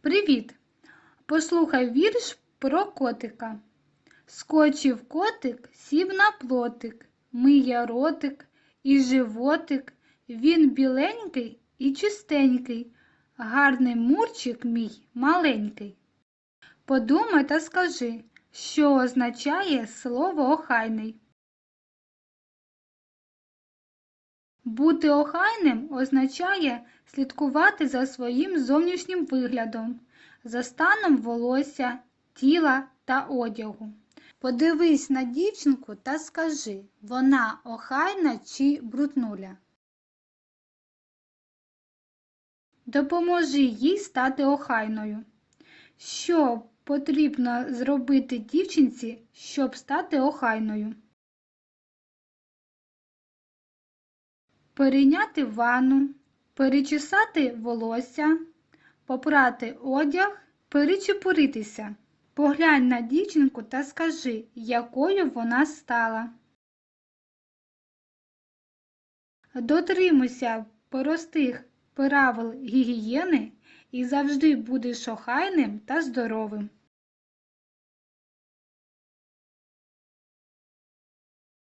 Привіт! Послухай вірш про котика. Скочив котик, сів на плотик, миє ротик і животик. Він біленький і чистенький, гарний мурчик мій маленький. Подумай та скажи, що означає слово охайний. Бути охайним означає слідкувати за своїм зовнішнім виглядом, за станом волосся, тіла та одягу. Подивись на дівчинку та скажи, вона охайна чи бруднуля. Допоможи їй стати охайною. Що потрібно зробити дівчинці, щоб стати охайною? Перейняти ванну, перечесати волосся, попрати одяг, перечепуритися. Поглянь на дівчинку та скажи, якою вона стала. Дотримуйся простих правил гігієни і завжди будеш охайним та здоровим.